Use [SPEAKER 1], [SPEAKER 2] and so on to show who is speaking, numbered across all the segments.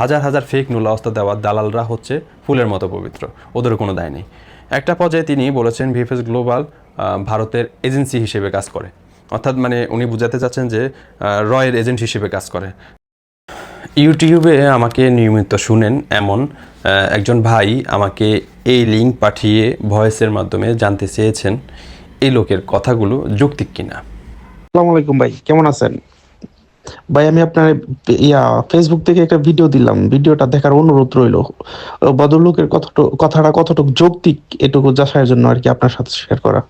[SPEAKER 1] হাজার হাজার ফেক নুলাওস্তা দেওয়া দালালরা হচ্ছে ফুলের মতো পবিত্র। ওদের কোনো দায় নেই। একটা পর্যায়ে তিনি বলেছেন ভিএফএস গ্লোবাল ভারতের এজেন্সি হিসেবে কাজ করে। অর্থাৎ মানে উনি বুঝাতে চাচ্ছেন যে রয়ের এজেন্ট হিসেবে কাজ করে। ইউটিউবে আমাকে নিয়মিত শুনেন এমন একজন ভাই আমাকে এই লিঙ্ক পাঠিয়ে ভয়েসের মাধ্যমে জানতে চেয়েছেন, এই লোকের কথাগুলো যৌক্তিক কিনা।
[SPEAKER 2] আসসালামু আলাইকুম ভাই, কেমন আছেন? ভাই, আমি আপনার ইয়া ফেসবুক থেকে একটা ভিডিও দিলাম। ভিডিওটা দেখার অনুরোধ রইল। ভদ্রলোকের কতটুকু কথাটা কতটুকু যৌক্তিক এটুকু যাচাইয়ের জন্য আর কি আপনার সাথে শেয়ার করা।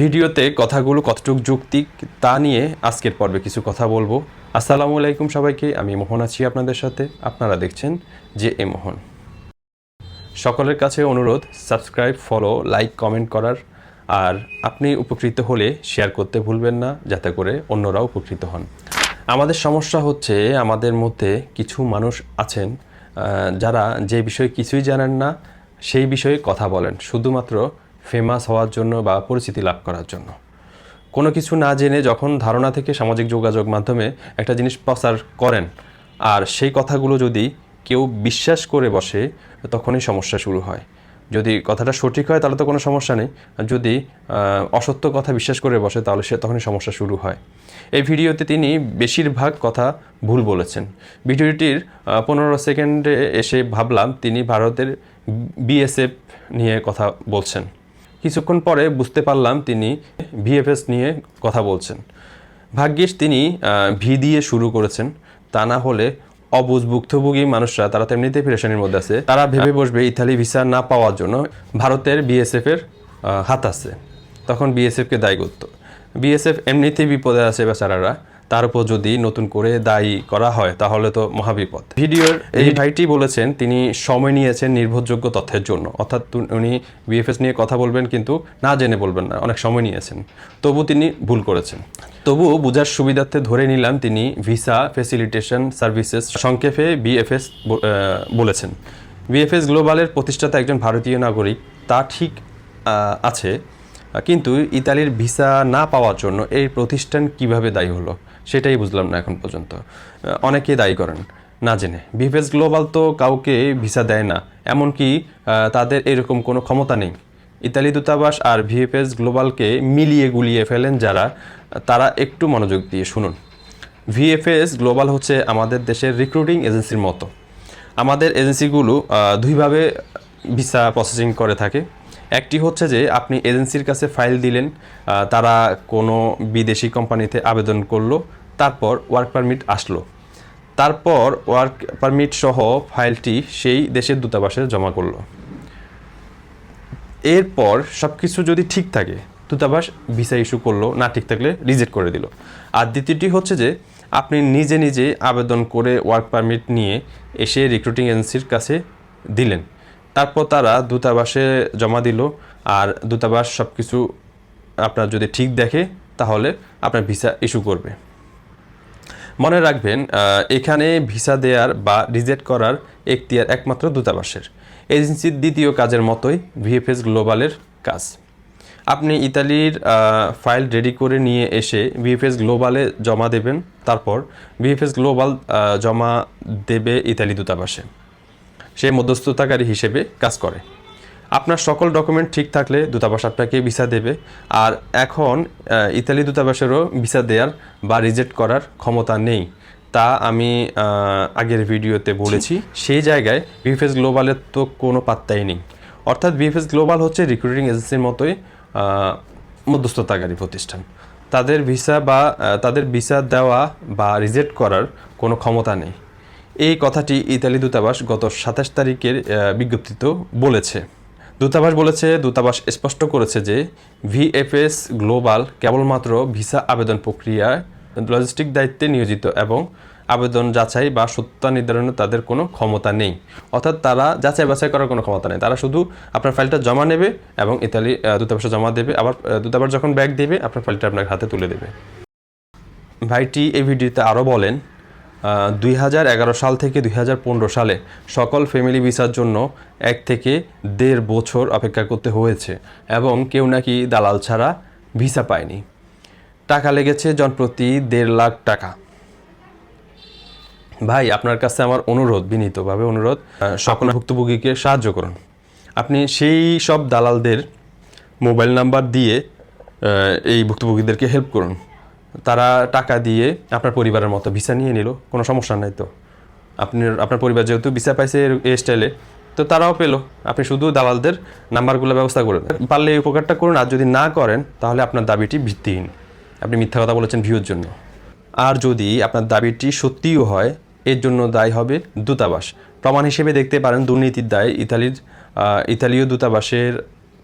[SPEAKER 1] ভিডিওতে কথাগুলো কতটুকু যৌক্তিক তা নিয়ে আজকের পর্বে কিছু কথা বলব। আসসালামু আলাইকুম সবাইকে, আমি মোহন আছি আপনাদের সাথে। আপনারা দেখছেন যে এ মোহন। সকলের কাছে অনুরোধ সাবস্ক্রাইব ফলো লাইক কমেন্ট করার আর আপনি উপকৃত হলে শেয়ার করতে ভুলবেন না, যাতে করে অন্যরাও উপকৃত হন। আমাদের সমস্যা হচ্ছে, আমাদের মধ্যে কিছু মানুষ আছেন যারা যে বিষয়ে কিছুই জানেন না, সেই বিষয়ে কথা বলেন, শুধুমাত্র ফেমাস হওয়ার জন্য বা পরিচিতি লাভ করার জন্য। কোনো কিছু না জেনে যখন ধারণা থেকে সামাজিক যোগাযোগ মাধ্যমে একটা জিনিস প্রচার করেন, আর সেই কথাগুলো যদি কেউ বিশ্বাস করে বসে, তখনই সমস্যা শুরু হয়। যদি কথাটা সঠিক হয়, তাহলে তো কোনো সমস্যা নেই। যদি অসত্য কথা বিশ্বাস করে বসে, তাহলে সে তখনই সমস্যা শুরু হয়। এই ভিডিওতে তিনি বেশিরভাগ কথা ভুল বলেছেন। ভিডিওটির পনেরো সেকেন্ডে এসে ভাবলাম তিনি ভারতের বিএসএফ নিয়ে কথা বলছেন। কিছুক্ষণ পরে বুঝতে পারলাম তিনি ভিএফএস নিয়ে কথা বলছেন। ভাগ্যিস তিনি ভি দিয়ে শুরু করেছেন। তা না হলে অবুজ ভুক্তভোগী মানুষরা তারা তো এমনিতেই পেরেশানির মধ্যে আছে তারা ভেবে বসবে ইতালি ভিসা না পাওয়ার জন্য ভারতের বিএসএফ এর হাত আছে। তখন বিএসএফকে দায়ী করতো। বিএসএফ এমনিতেই বিপদে আছে বেচারারা। তার উপর যদি নতুন করে দায়ী করা হয় তাহলে তো মহাবিপদ। ভিডিওর এই ভাইটি বলেছেন তিনি সময় নিয়েছেন নির্ভরযোগ্য তথ্যের জন্য। অর্থাৎ উনি বিএফএস নিয়ে কথা বলবেন কিন্তু না জেনে বলবেন না অনেক সময় নিয়েছেন। তবু তিনি ভুল করেছেন। তবু বোঝার সুবিধার্থে ধরে নিলাম তিনি ভিসা ফেসিলিটেশন সার্ভিসেস সংক্ষেপে বিএফএস বলেছেন। বিএফএস গ্লোবালের প্রতিষ্ঠাতা একজন ভারতীয় নাগরিক তা ঠিক আছে। কিন্তু ইতালির ভিসা না পাওয়ার জন্য এই প্রতিষ্ঠান কীভাবে দায়ী হলো সেটাই বুঝলাম না এখন পর্যন্ত। আহ, অনেকেই দায়ী করেন না জেনে। বিফেস গ্লোবাল তো কাউকে ভিসা দেয় না এমনকি তাদের এরকম কোনো ক্ষমতা নেই। ইতালি দূতাবাস আর ভিএফএস গ্লোবালকে মিলিয়ে গুলিয়ে ফেলেন যারা তারা একটু মনোযোগ দিয়ে শুনুন। ভিএফএস গ্লোবাল হচ্ছে আমাদের দেশের রিক্রুটিং এজেন্সির মতো। আমাদের এজেন্সিগুলো দুইভাবে ভিসা প্রসেসিং করে থাকে। একটি হচ্ছে যে, আপনি এজেন্সির কাছে ফাইল দিলেন তারা কোনো বিদেশি কোম্পানিতে আবেদন করল, তারপর ওয়ার্ক পারমিট আসলো। তারপর ওয়ার্ক পারমিট সহ ফাইলটি সেই দেশের দূতাবাসে জমা করল। এরপর সব কিছু যদি ঠিক থাকে দূতাবাস ভিসা ইস্যু করল, না ঠিক থাকলে রিজেক্ট করে দিল। আর দ্বিতীয়টি হচ্ছে যে, আপনি নিজে নিজে আবেদন করে ওয়ার্ক পারমিট নিয়ে এসে রিক্রুটিং এজেন্সির কাছে দিলেন। তারপর তারা দূতাবাসে জমা দিল, আর দূতাবাস সব কিছু আপনার যদি ঠিক দেখে, তাহলে আপনার ভিসা ইস্যু করবে। মনে রাখবেন এখানে ভিসা দেওয়ার বা রিজেক্ট করার এখতিয়ার একমাত্র দূতাবাসের। এজেন্সির দ্বিতীয় কাজের মতোই ভিএফএস গ্লোবালের কাজ। আপনি ইতালির ফাইল রেডি করে নিয়ে এসে ভিএফএস গ্লোবালে জমা দেবেন, তারপর ভিএফএস গ্লোবাল জমা দেবে ইতালি দূতাবাসে। সে মধ্যস্থতাকারী হিসেবে কাজ করে। আপনার সকল ডকুমেন্ট ঠিক থাকলে দূতাবাস আপনাকে ভিসা দেবে, আর এখন ইতালি দূতাবাসেরও ভিসা দেওয়ার বা রিজেক্ট করার ক্ষমতা নেই। তা আমি আগের ভিডিওতে বলেছি। সেই জায়গায় বিএফএস গ্লোবালের তো কোনো পাত্তাই নেই। অর্থাৎ বিএফএস গ্লোবাল হচ্ছে রিক্রুটিং এজেন্সির মতোই মধ্যস্থতাকারী প্রতিষ্ঠান। তাদের ভিসা বা তাদের ভিসা দেওয়া বা রিজেক্ট করার কোনো ক্ষমতা নেই। এই কথাটি ইতালি দূতাবাস গত সাতাশ তারিখের আহ, বিজ্ঞপ্তিতেও বলেছে। দূতাবাস বলেছে দূতাবাস স্পষ্ট করেছে যে ভিএফএস গ্লোবাল কেবলমাত্র ভিসা আবেদন প্রক্রিয়ায় লজিস্টিক দায়িত্বে নিয়োজিত এবং আবেদন যাচাই বা সত্যতা নির্ধারণে তাদের কোনো ক্ষমতা নেই। অর্থাৎ তারা যাচাই বাছাই করার কোনো ক্ষমতা নেই। তারা শুধু আপনার ফাইলটা জমা নেবে এবং ইতালি দূতাবাসে জমা দেবে। আবার দূতাবাস যখন ব্যাগ দেবে, আপনার ফাইলটা আপনার হাতে তুলে দেবে। ভাইটি এই ভিডিওতে আরও বলেন দুই হাজার এগারো সাল থেকে দুই হাজার পনেরো সালে সকল ফ্যামিলি ভিসার জন্য এক থেকে দেড় বছর অপেক্ষা করতে হয়েছে এবং কেউ নাকি দালাল ছাড়া ভিসা পায়নি। টাকা লেগেছে জনপ্রতি দেড় লাখ টাকা। ভাই আপনার কাছে আমার অনুরোধ বিনীতভাবে অনুরোধ সকল ভুক্তভোগীকে সাহায্য করুন। আপনি সেই সব দালালদের মোবাইল নাম্বার দিয়ে এই ভুক্তভোগীদেরকে হেল্প করুন। তারা টাকা দিয়ে আপনার পরিবারের মতো ভিসা নিয়ে নিল কোনো সমস্যা নাই তো। আপনার আপনার পরিবার যেহেতু ভিসা পাইছে এর- এই স্টাইলে তো তারাও পেল। আপনি শুধু দালালদের নাম্বারগুলো ব্যবস্থা করে দেন। পারলে এই উপকারটা করুন আর যদি না করেন তাহলে আপনার দাবিটি ভিত্তিহীন। আপনি মিথ্যা কথা বলেছেন ভিউর জন্য। আর যদি আপনার দাবিটি সত্যিও হয়, এর জন্য দায়ী হবে দূতাবাস। প্রমাণ হিসেবে দেখতে পারেন, দুর্নীতির দায়ে ইতালির ইতালীয় দূতাবাসের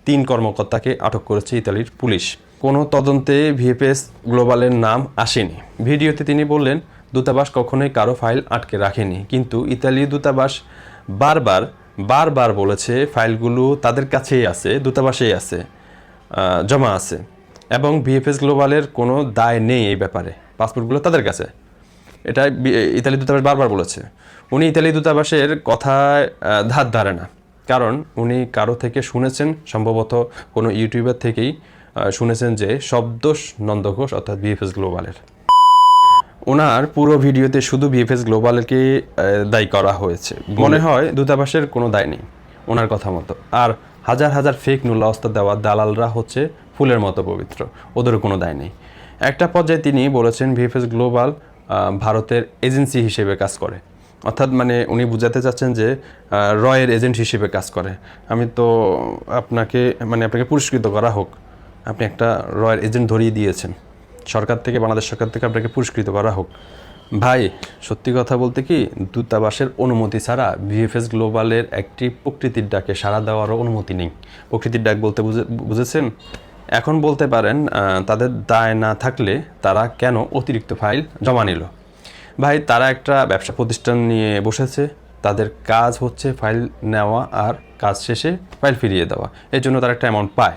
[SPEAKER 1] তিন কর্মকর্তাকে আটক করেছে ইতালির পুলিশ। কোনো তদন্তে ভিএফএস গ্লোবালের নাম আসেনি। ভিডিওতে তিনি বললেন, দূতাবাস কখনোই কারও ফাইল আটকে রাখেনি। কিন্তু ইতালীয় দূতাবাস বারবার বারবার বলেছে, ফাইলগুলো তাদের কাছেই আছে, দূতাবাসেই আছে জমা আছে। এবং ভিএফএস গ্লোবালের কোনো দায় নেই এই ব্যাপারে। পাসপোর্টগুলো তাদের কাছে। এটা ইতালি দূতাবাস বারবার বলেছে। উনি ইতালি দূতাবাসের কথায় ধার ধারে না। কারণ উনি কারও থেকে শুনেছেন, সম্ভবত কোনো ইউটিউবার থেকেই শুনেছেন যে শব্দোষ নন্দঘোষ অর্থাৎ বিএফএস গ্লোবালের ওনার পুরো ভিডিওতে শুধু বিএফএস গ্লোবালকে দায়ী করা হয়েছে। মনে হয় দূতাবাসের কোনো দায় নেই ওনার কথা মতো। আর হাজার হাজার ফেক নুল্লাস্তা দেওয়া দালালরা হচ্ছে ফুলের মতো পবিত্র। ওদেরও কোনো দায় নেই। একটা পর্যায়ে তিনি বলেছেন, ভিএফএস গ্লোবাল ভারতের এজেন্সি হিসেবে কাজ করে। অর্থাৎ মানে উনি বুঝাতে চাচ্ছেন যে রয়ের এজেন্ট হিসেবে কাজ করে। আমি তো আপনাকে মানে আপনাকে পুরস্কৃত করা হোক। আপনি একটা রয়ের এজেন্ট ধরিয়ে দিয়েছেন। সরকার থেকে, বাংলাদেশ সরকার থেকে আপনাকে পুরস্কৃত করা হোক। ভাই, সত্যি কথা বলতে কি, দূতাবাসের অনুমতি ছাড়া ভিএফএস গ্লোবালের একটি প্রকৃতির ডাকে সাড়া দেওয়ারও অনুমতি নেই। প্রকৃতির ডাক বলতে বুঝে, বুঝেছেন? এখন বলতে পারেন তাদের দায় না থাকলে তারা কেন অতিরিক্ত ফাইল জমা নিল? ভাই তারা একটা ব্যবসা প্রতিষ্ঠান নিয়ে বসেছে তাদের কাজ হচ্ছে ফাইল নেওয়া আর কাজ শেষে ফাইল ফিরিয়ে দেওয়া। এর জন্য তারা একটা অ্যামাউন্ট পায়।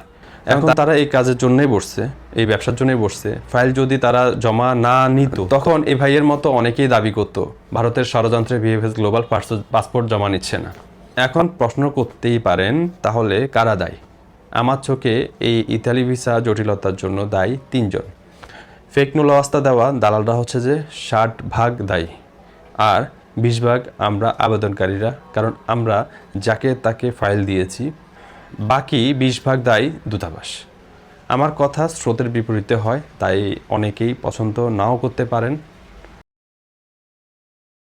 [SPEAKER 1] এখন তারা এই কাজের জন্যই বসছে এই ব্যবসার জন্যই বসছে। ফাইল যদি তারা জমা না নিত তখন এই ভাইয়ের মতো অনেকেই দাবি করত ভারতের ষড়যন্ত্রে ভিএফএস গ্লোবাল পাসপোর্ট জমা নিচ্ছে না। এখন প্রশ্ন করতেই পারেন তাহলে কারা দায়ী? আমার চোখে এই ইতালি ভিসা জটিলতার জন্য দায়ী তিনজন। ফেক নুলাওয়াস্তা দেওয়া দালালরা হচ্ছে যে ষাট ভাগ দায়ী। আর বিশ ভাগ আমরা আবেদনকারীরা, কারণ আমরা যাকে তাকে ফাইল দিয়েছি, বাকি বিশ ভাগ দায়ী দূতাবাস। আমার কথা স্রোতের বিপরীতে হয়, তাই অনেকেই পছন্দ নাও করতে পারেন।